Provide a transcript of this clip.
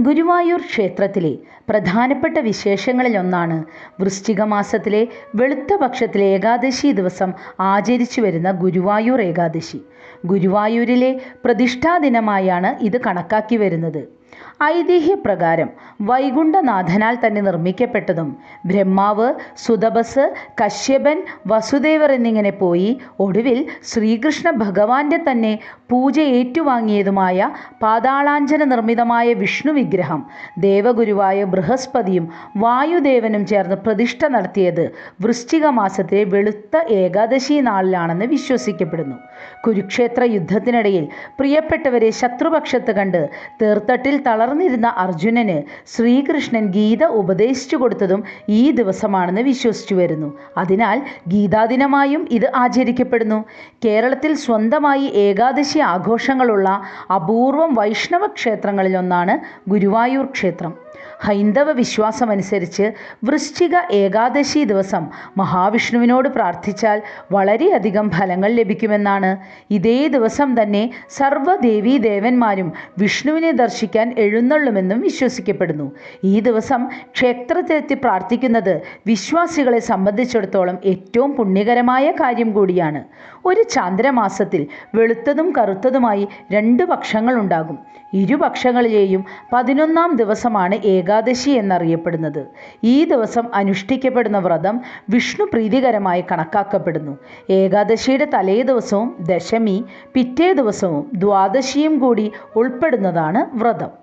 ഗുരുവായൂർ ക്ഷേത്രത്തിലെ പ്രധാനപ്പെട്ട വിശേഷങ്ങളിലൊന്നാണ് വൃശ്ചിക മാസത്തിലെ വെളുത്ത പക്ഷത്തിലെ ഏകാദശി ദിവസം ആചരിച്ചു വരുന്ന ഗുരുവായൂർ ഏകാദശി. ഗുരുവായൂരിലെ പ്രതിഷ്ഠാ ദിനമായാണ് ഇത് കണക്കാക്കി വരുന്നത്. ഐതിഹ്യപ്രകാരം വൈകുണ്ഠനാഥനാൽ തന്നെ നിർമ്മിക്കപ്പെട്ടതും ബ്രഹ്മാവ് സുതപസ് കശ്യപൻ വസുദേവർ എന്നിങ്ങനെ പോയി ഒടുവിൽ ശ്രീകൃഷ്ണ ഭഗവാന്റെ തന്നെ പൂജ ഏറ്റുവാങ്ങിയതുമായ പാതാളാഞ്ജന നിർമ്മിതമായ വിഷ്ണു വിഗ്രഹം ദേവഗുരുവായ ബൃഹസ്പതിയും വായുദേവനും ചേർന്ന് പ്രതിഷ്ഠ നടത്തിയത് വൃശ്ചിക മാസത്തിലെ വെളുത്ത ഏകാദശി നാളിലാണെന്ന് വിശ്വസിക്കപ്പെടുന്നു. കുരുക്ഷേത്ര യുദ്ധത്തിനിടയിൽ പ്രിയപ്പെട്ടവരെ ശത്രുപക്ഷത്ത് കണ്ട് തേർത്തട്ടിൽ തളർന്നിരുന്ന അർജുനന് ശ്രീകൃഷ്ണൻ ഗീത ഉപദേശിച്ചു കൊടുത്തതും ഈ ദിവസമാണെന്ന് വിശ്വസിച്ചു വരുന്നു. അതിനാൽ ഗീതാദിനമായും ഇത് ആചരിക്കപ്പെടുന്നു. കേരളത്തിൽ സ്വന്തമായി ഏകാദശി ആഘോഷങ്ങളുള്ള അപൂർവം വൈഷ്ണവ ക്ഷേത്രങ്ങളിലൊന്നാണ് ഗുരുവായൂർ ക്ഷേത്രം. ഹൈന്ദവ വിശ്വാസമനുസരിച്ച് വൃശ്ചിക ഏകാദശി ദിവസം മഹാവിഷ്ണുവിനോട് പ്രാർത്ഥിച്ചാൽ വളരെയധികം ഫലങ്ങൾ ലഭിക്കുമെന്നാണ്. ഇതേ ദിവസം തന്നെ സർവദേവീ ദേവന്മാരും വിഷ്ണുവിനെ ദർശിക്കാൻ എഴുന്നള്ളുമെന്നും വിശ്വസിക്കപ്പെടുന്നു. ഈ ദിവസം ക്ഷേത്രത്തിലെത്തി പ്രാർത്ഥിക്കുന്നത് വിശ്വാസികളെ സംബന്ധിച്ചിടത്തോളം ഏറ്റവും പുണ്യകരമായ കാര്യം കൂടിയാണ്. ഒരു ചാന്ദ്രമാസത്തിൽ വെളുത്തതും കറുത്തതുമായി രണ്ട് പക്ഷങ്ങളുണ്ടാകും. ഇരുപക്ഷങ്ങളിലെയും പതിനൊന്നാം ദിവസമാണ് ഏകാദശി എന്നറിയപ്പെടുന്നത്. ഈ ദിവസം അനുഷ്ഠിക്കപ്പെടുന്ന വ്രതം വിഷ്ണു പ്രീതികരമായി കണക്കാക്കപ്പെടുന്നു. ഏകാദശിയുടെ തലേ ദിവസവും ദശമി പിറ്റേ ദിവസവും ദ്വാദശിയും കൂടി ഉൾപ്പെടുന്നതാണ് വ്രതം.